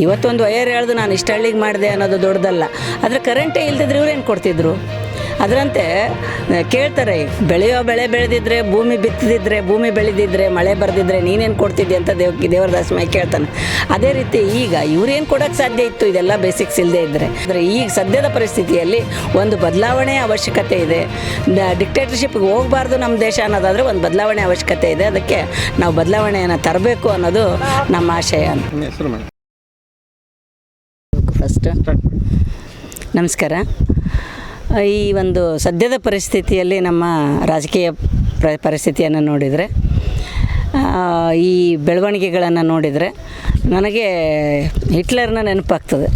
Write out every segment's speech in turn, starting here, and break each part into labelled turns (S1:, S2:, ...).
S1: ಇವತ್ತೊಂದು ವಯರ್ ಹೇಳ್ದು ನಾನು ಇಷ್ಟು ಹಳ್ಳಿಗೆ ಮಾಡಿದೆ ಅನ್ನೋದು ದೊಡ್ಡದಲ್ಲ. ಆದರೆ ಕರೆಂಟೇ ಇಲ್ದಿದ್ರೆ ಇವ್ರೇನು ಕೊಡ್ತಿದ್ರು? ಅದರಂತೆ ಕೇಳ್ತಾರೆ, ಬೆಳೆಯೋ ಬೆಳೆ ಬೆಳೆದಿದ್ರೆ, ಭೂಮಿ ಬಿತ್ತದಿದ್ರೆ, ಭೂಮಿ ಬೆಳೆದಿದ್ರೆ, ಮಳೆ ಬರೆದಿದ್ರೆ ನೀನೇನು ಕೊಡ್ತಿದ್ದೆ ಅಂತ ದೇವ್, ದೇವರದಾಸ ಮೈ ಕೇಳ್ತಾನೆ. ಅದೇ ರೀತಿ ಈಗ ಇವ್ರೇನು ಕೊಡೋಕ್ಕೆ ಸಾಧ್ಯ ಇತ್ತು? ಇದೆಲ್ಲ ಬೇಸಿಕ್ಸ್ ಇಲ್ಲದೆ ಇದ್ದರೆ ಅಂದರೆ ಈಗ ಸದ್ಯದ ಪರಿಸ್ಥಿತಿಯಲ್ಲಿ ಒಂದು ಬದಲಾವಣೆ ಅವಶ್ಯಕತೆ ಇದೆ. ಡಿಕ್ಟೇಟರ್ಶಿಪ್ಗೆ ಹೋಗಬಾರ್ದು ನಮ್ಮ ದೇಶ ಅನ್ನೋದಾದರೆ ಒಂದು ಬದಲಾವಣೆ ಅವಶ್ಯಕತೆ ಇದೆ. ಅದಕ್ಕೆ ನಾವು ಬದಲಾವಣೆಯನ್ನು ತರಬೇಕು ಅನ್ನೋದು ನಮ್ಮ ಆಶಯ ಅಂತ. ಫಸ್ಟ್ ನಮಸ್ಕಾರ. ಈ ಒಂದು ಸದ್ಯದ ಪರಿಸ್ಥಿತಿಯಲ್ಲಿ ನಮ್ಮ ರಾಜಕೀಯ ಪ್ರ, ಪರಿಸ್ಥಿತಿಯನ್ನು ನೋಡಿದರೆ ಈ ಬೆಳವಣಿಗೆಗಳನ್ನು ನೋಡಿದರೆ ನನಗೆ ಹಿಟ್ಲರ್ನ ನೆನಪಾಗ್ತದೆ.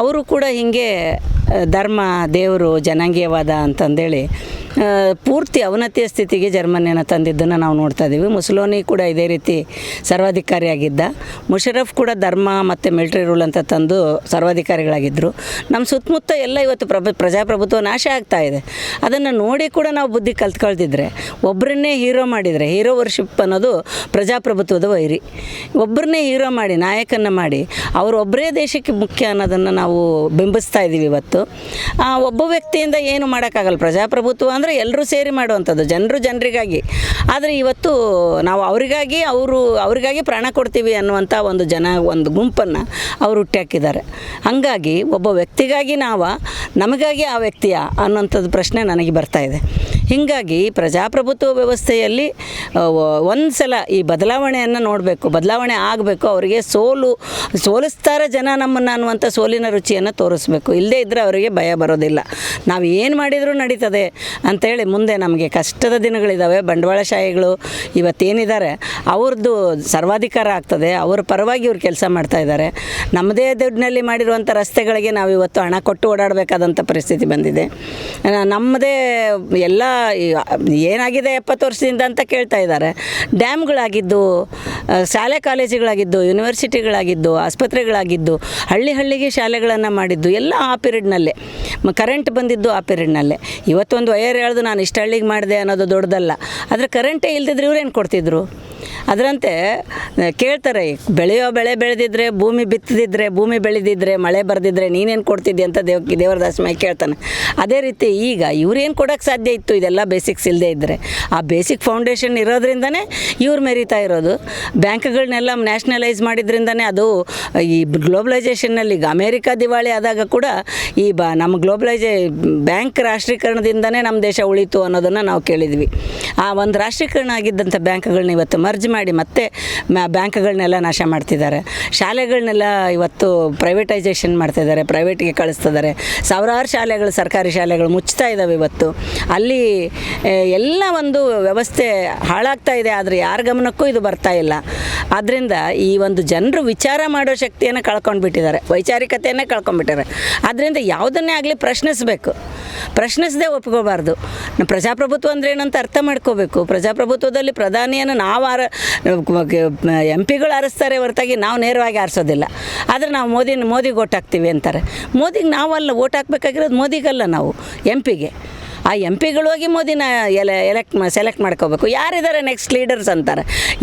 S1: ಅವರು ಕೂಡ ಹೀಗೆ ಧರ್ಮ, ದೇವರು, ಜನಾಂಗೀಯವಾದ ಅಂತಂದೇಳಿ ಪೂರ್ತಿ ಅವನತಿಯ ಸ್ಥಿತಿಗೆ ಜರ್ಮನಿಯನ್ನು ತಂದಿದ್ದನ್ನು ನಾವು ನೋಡ್ತಾ ಇದ್ದೀವಿ. ಮುಸ್ಲೋನಿ ಕೂಡ ಇದೇ ರೀತಿ ಸರ್ವಾಧಿಕಾರಿಯಾಗಿದ್ದ. ಮುಷರಫ್ ಕೂಡ ಧರ್ಮ ಮತ್ತು ಮಿಲಿಟರಿ ರೂಲ್ ಅಂತ ತಂದು ಸರ್ವಾಧಿಕಾರಿಗಳಾಗಿದ್ದರು ನಮ್ಮ ಸುತ್ತಮುತ್ತ ಎಲ್ಲ ಇವತ್ತು ಪ್ರಭ, ಪ್ರಜಾಪ್ರಭುತ್ವ ನಾಶ ಆಗ್ತಾ ಇದೆ. ಅದನ್ನು ನೋಡಿ ಕೂಡ ನಾವು ಬುದ್ಧಿ ಕಲ್ತ್ಕೊಳ್ತಿದ್ರೆ ಒಬ್ಬರನ್ನೇ ಹೀರೋ ಮಾಡಿದರೆ, ಹೀರೋ ವರ್ಷಿಪ್ ಅನ್ನೋದು ಪ್ರಜಾಪ್ರಭುತ್ವದ ವೈರಿ. ಒಬ್ಬರನ್ನೇ ಹೀರೋ ಮಾಡಿ ನಾಯಕನ ಮಾಡಿ, ಅವರು ಒಬ್ಬರೇ ದೇಶಕ್ಕೆ ಮುಖ್ಯ ಅನ್ನೋದನ್ನು ನಾವು ಬಿಂಬಿಸ್ತಾ ಇದ್ದೀವಿ ಇವತ್ತು. ಒಬ್ಬ ವ್ಯಕ್ತಿಯಿಂದ ಏನು ಮಾಡೋಕ್ಕಾಗಲ್ಲ. ಪ್ರಜಾಪ್ರಭುತ್ವ ಅಂದರೆ ಎಲ್ಲರೂ ಸೇರಿ ಮಾಡುವಂಥದ್ದು, ಜನರು ಜನರಿಗಾಗಿ. ಆದರೆ ಇವತ್ತು ನಾವು ಅವರಿಗಾಗಿ ಅವರು, ಅವರಿಗಾಗಿ ಪ್ರಾಣ ಕೊಡ್ತೀವಿ ಅನ್ನುವಂಥ ಒಂದು ಜನ, ಒಂದು ಗುಂಪನ್ನು ಅವರು ಹುಟ್ಟಾಕಿದ್ದಾರೆ ಹಾಗಾಗಿ ಒಬ್ಬ ವ್ಯಕ್ತಿಗಾಗಿ ನಾವು, ನಮಗಾಗಿ ಆ ವ್ಯಕ್ತಿಯ ಅನ್ನೋಂಥದ್ದು ಪ್ರಶ್ನೆ ನನಗೆ ಬರ್ತಾ ಇದೆ. ಹೀಗಾಗಿ ಪ್ರಜಾಪ್ರಭುತ್ವ ವ್ಯವಸ್ಥೆಯಲ್ಲಿ ಒಂದು ಸಲ ಈ ಬದಲಾವಣೆಯನ್ನು ನೋಡಬೇಕು, ಬದಲಾವಣೆ ಆಗಬೇಕು, ಅವರಿಗೆ ಸೋಲು, ಸೋಲಿಸ್ತಾರೆ ಜನ ನಮ್ಮನ್ನು ಅನ್ನುವಂಥ ಸೋಲಿನ ರುಚಿಯನ್ನು ತೋರಿಸ್ಬೇಕು. ಇಲ್ಲದೇ ಇದ್ದರೆ ಅವರಿಗೆ ಭಯ ಬರೋದಿಲ್ಲ. ನಾವು ಏನು ಮಾಡಿದರೂ ನಡೀತದೆ ಅಂಥೇಳಿ ಮುಂದೆ ನಮಗೆ ಕಷ್ಟದ ದಿನಗಳಿದ್ದಾವೆ ಬಂಡವಾಳಶಾಹಿಗಳು ಇವತ್ತೇನಿದ್ದಾರೆ ಅವ್ರದ್ದು ಸರ್ವಾಧಿಕಾರ ಆಗ್ತದೆ, ಅವರ ಪರವಾಗಿ ಇವ್ರು ಕೆಲಸ ಮಾಡ್ತಾ ಇದ್ದಾರೆ ನಮ್ಮದೇ ದುಡ್ಡಿನಲ್ಲಿ ಮಾಡಿರುವಂಥ ರಸ್ತೆಗಳಿಗೆ ನಾವು ಇವತ್ತು ಹಣ ಕೊಟ್ಟು ಓಡಾಡಬೇಕಾದಂಥ ಪರಿಸ್ಥಿತಿ ಬಂದಿದೆ. ನಮ್ಮದೇ ಎಲ್ಲ ಏನಾಗಿದೆ ಎಪ್ಪತ್ತು ವರ್ಷದಿಂದ ಅಂತ ಕೇಳ್ತಾ ಇದ್ದಾರೆ. ಡ್ಯಾಮ್ಗಳಾಗಿದ್ದು ಶಾಲೆ ಕಾಲೇಜುಗಳಾಗಿದ್ದು, ಯೂನಿವರ್ಸಿಟಿಗಳಾಗಿದ್ದು, ಆಸ್ಪತ್ರೆಗಳಾಗಿದ್ದು, ಹಳ್ಳಿ ಹಳ್ಳಿಗೆ ಶಾಲೆಗಳನ್ನು ಮಾಡಿದ್ದು, ಎಲ್ಲ ಆ ಪೀರಿಯಡ್ನಲ್ಲೇ. ಕರೆಂಟ್ ಬಂದಿದ್ದು ಆ ಪೀರಿಯಡ್ನಲ್ಲೇ. ಇವತ್ತೊಂದು ವಯರ್ ಹೇಳ್ದು ನಾನು ಇಷ್ಟು ಹಳ್ಳಿಗೆ ಮಾಡಿದೆ ಅನ್ನೋದು ದೊಡ್ಡದಲ್ಲ. ಆದರೆ ಕರೆಂಟೇ ಇಲ್ದಿದ್ರೆ ಇವ್ರೇನು ಕೊಡ್ತಿದ್ರು? ಅದರಂತೆ ಕೇಳ್ತಾರೆ, ಬೆಳೆಯೋ ಬೆಳೆ ಬೆಳೆದಿದ್ರೆ, ಭೂಮಿ ಬಿತ್ತದಿದ್ರೆ, ಭೂಮಿ ಬೆಳೆದಿದ್ರೆ, ಮಳೆ ಬರೆದಿದ್ರೆ ನೀನೇನು ಕೊಡ್ತಿದ್ದೆ ಅಂತ ದೇವ್, ದೇವರದಾಸ್ ಕೇಳ್ತಾನೆ. ಅದೇ ರೀತಿ ಈಗ ಇವ್ರೇನು ಕೊಡೋಕ್ಕೆ ಸಾಧ್ಯ ಇತ್ತು? ಇದೆಲ್ಲ ಬೇಸಿಕ್ಸ್ ಇಲ್ಲದೆ ಇದ್ದರೆ ಆ ಬೇಸಿಕ್ ಫೌಂಡೇಶನ್ ಇರೋದ್ರಿಂದನೇ ಇವ್ರು ಮೆರಿತಾ ಇರೋದು. ಬ್ಯಾಂಕ್ಗಳನ್ನೆಲ್ಲ ನ್ಯಾಷನಲೈಸ್ ಮಾಡಿದ್ರಿಂದನೇ ಅದು, ಈ ಗ್ಲೋಬಲೈಸೇಷನ್ನಲ್ಲಿ ಈಗ ಅಮೇರಿಕಾ ದಿವಾಳಿ ಆದಾಗ ಕೂಡ ಈ ಬ ನಮ್ಮ ಗ್ಲೋಬಲೈಸೇ ಬ್ಯಾಂಕ್ ರಾಷ್ಟ್ರೀಕರಣದಿಂದನೇ ನಮ್ಮ ದೇಶ ಉಳಿತು ಅನ್ನೋದನ್ನು ನಾವು ಕೇಳಿದ್ವಿ. ಆ ಒಂದು ರಾಷ್ಟ್ರೀಕರಣ ಆಗಿದ್ದಂಥ ಬ್ಯಾಂಕ್ಗಳನ್ನ ಇವತ್ತು ಮರ್ಜ್ ಮಾಡಿ ಮತ್ತೆ ಬ್ಯಾಂಕ್ಗಳನ್ನೆಲ್ಲ ನಾಶ ಮಾಡ್ತಿದ್ದಾರೆ. ಶಾಲೆಗಳನ್ನೆಲ್ಲ ಇವತ್ತು ಪ್ರೈವೇಟೈಸೇಷನ್ ಮಾಡ್ತಿದ್ದಾರೆ ಪ್ರೈವೇಟ್ಗೆ ಕಳಿಸ್ತಿದ್ದಾರೆ. ಸಾವಿರಾರು ಶಾಲೆಗಳು, ಸರ್ಕಾರಿ ಶಾಲೆಗಳು ಮುಚ್ತಾ ಇದ್ದಾವೆ ಇವತ್ತು. ಅಲ್ಲಿ ಎಲ್ಲ ಒಂದು ವ್ಯವಸ್ಥೆ ಹಾಳಾಗ್ತಾ ಇದೆ, ಆದರೆ ಯಾರ ಗಮನಕ್ಕೂ ಇದು ಬರ್ತಾ ಇಲ್ಲ. ಆದ್ದರಿಂದ ಈ ಒಂದು ಜನರು ವಿಚಾರ ಮಾಡೋ ಶಕ್ತಿಯನ್ನು ಕಳ್ಕೊಂಡ್ಬಿಟ್ಟಿದ್ದಾರೆ, ವೈಚಾರಿಕತೆಯನ್ನೇ ಕಳ್ಕೊಂಡ್ಬಿಟ್ಟಿದ್ದಾರೆ. ಆದ್ದರಿಂದ ಯಾವುದನ್ನೇ ಆಗಲಿ ಪ್ರಶ್ನಿಸಬೇಕು. ಪ್ರಶ್ನಿಸದೆ ಒಪ್ಕೋಬಾರ್ದು. ಪ್ರಜಾಪ್ರಭುತ್ವ ಅಂದ್ರೆ ಏನಂತ ಅರ್ಥ ಮಾಡ್ಕೋಬೇಕು. ಪ್ರಜಾಪ್ರಭುತ್ವದಲ್ಲಿ ಪ್ರಧಾನಿಯನ್ನು ನಾವು ಆರ ಎಂ ಪಿಗಳು ಆರಿಸ್ತಾರೆ ಹೊರತಾಗಿ ನಾವು ನೇರವಾಗಿ ಆರಿಸೋದಿಲ್ಲ. ಆದರೆ ನಾವು ಮೋದಿನ, ಮೋದಿಗೆ ಓಟ್ ಹಾಕ್ತೀವಿ ಅಂತಾರೆ. ಮೋದಿಗೆ ನಾವಲ್ಲ, ಓಟ್ ಹಾಕ್ಬೇಕಾಗಿರೋದು ಮೋದಿಗಲ್ಲ ನಾವು ಎಂ ಪಿಗೆ ಆ ಎಂ ಪಿಗಳು ಹೋಗಿ ಮೋದಿನ ಎಲೆ ಎಲೆಕ್ಟ್ ಸೆಲೆಕ್ಟ್ ಮಾಡ್ಕೋಬೇಕು. ಯಾರಿದ್ದಾರೆ ನೆಕ್ಸ್ಟ್ ಲೀಡರ್ಸ್ ಅಂತಾರೆ.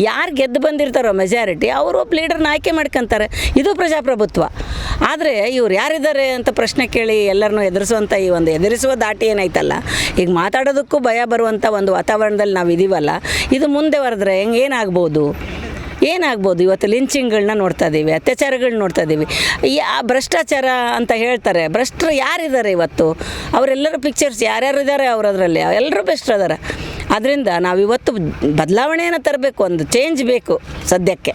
S1: ಯಾರು ಗೆದ್ದು ಬಂದಿರ್ತಾರೋ ಮೆಜಾರಿಟಿ ಅವರು ಒಬ್ಬ ಲೀಡರ್ನ ಆಯ್ಕೆ ಮಾಡ್ಕೊಂತಾರೆ. ಇದು ಪ್ರಜಾಪ್ರಭುತ್ವ. ಆದರೆ ಇವ್ರು ಯಾರಿದ್ದಾರೆ ಅಂತ ಪ್ರಶ್ನೆ ಕೇಳಿ ಎಲ್ಲರನ್ನೂ ಎದುರಿಸುವಂಥ ಈ ಒಂದು ಎದುರಿಸುವ ದಾಟಿ ಏನೈತಲ್ಲ? ಈಗ ಮಾತಾಡೋದಕ್ಕೂ ಭಯ ಬರುವಂಥ ಒಂದು ವಾತಾವರಣದಲ್ಲಿ ನಾವು ಇದೀವಲ್ಲ ಇದು ಮುಂದೆ ಬರೆದ್ರೆ ಹೆಂಗೆ ಏನಾಗ್ಬೋದು? ಏನಾಗ್ಬೋದು? ಇವತ್ತು ಲಿಂಚಿಂಗ್ಗಳನ್ನ ನೋಡ್ತಾ ಇದ್ದೀವಿ ಅತ್ಯಾಚಾರಗಳನ್ನ ನೋಡ್ತಾ ಇದ್ದೀವಿ ಆ ಭ್ರಷ್ಟಾಚಾರ ಅಂತ ಹೇಳ್ತಾರೆ, ಭ್ರಷ್ಟರು ಯಾರಿದ್ದಾರೆ ಇವತ್ತು? ಅವರೆಲ್ಲರ ಪಿಕ್ಚರ್ಸ್ ಯಾರ್ಯಾರು ಇದ್ದಾರೆ ಅವ್ರು ಅದರಲ್ಲಿ ಎಲ್ಲರೂ ಬೆಸ್ಟ್ ಅದಾರ. ಅದರಿಂದ ನಾವು ಇವತ್ತು ಬದಲಾವಣೆಯನ್ನು ತರಬೇಕು, ಒಂದು ಚೇಂಜ್ ಬೇಕು ಸದ್ಯಕ್ಕೆ.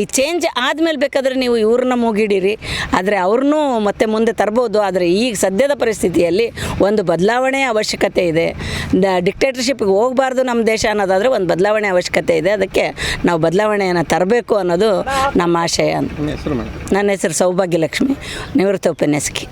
S1: ಈ ಚೇಂಜ್ ಆದಮೇಲೆ ಬೇಕಾದರೆ ನೀವು ಇವ್ರನ್ನ ಮುಗಿಡಿರಿ. ಆದರೆ ಅವ್ರನ್ನೂ ಮತ್ತೆ ಮುಂದೆ ತರ್ಬೋದು. ಆದರೆ ಈಗ ಸದ್ಯದ ಪರಿಸ್ಥಿತಿಯಲ್ಲಿ ಒಂದು ಬದಲಾವಣೆ ಅವಶ್ಯಕತೆ ಇದೆ. ಡಿಕ್ಟೇಟರ್ಶಿಪ್ಗೆ ಹೋಗಬಾರ್ದು ನಮ್ಮ ದೇಶ ಅನ್ನೋದಾದರೆ ಒಂದು ಬದಲಾವಣೆ ಅವಶ್ಯಕತೆ ಇದೆ. ಅದಕ್ಕೆ ನಾವು ಬದಲಾವಣೆಯನ್ನು ತರಬೇಕು ಅನ್ನೋದು ನಮ್ಮ ಆಶಯ ಅಂತ.
S2: ನಿಮ್ಮ ಹೆಸರು ಸೌಭಾಗ್ಯ
S1: ನನ್ನ ಹೆಸರು ಸೌಭಾಗ್ಯಲಕ್ಷ್ಮಿ. ನಿವೃತ್ತ ಉಪನ್ಯಾಸಕಿ.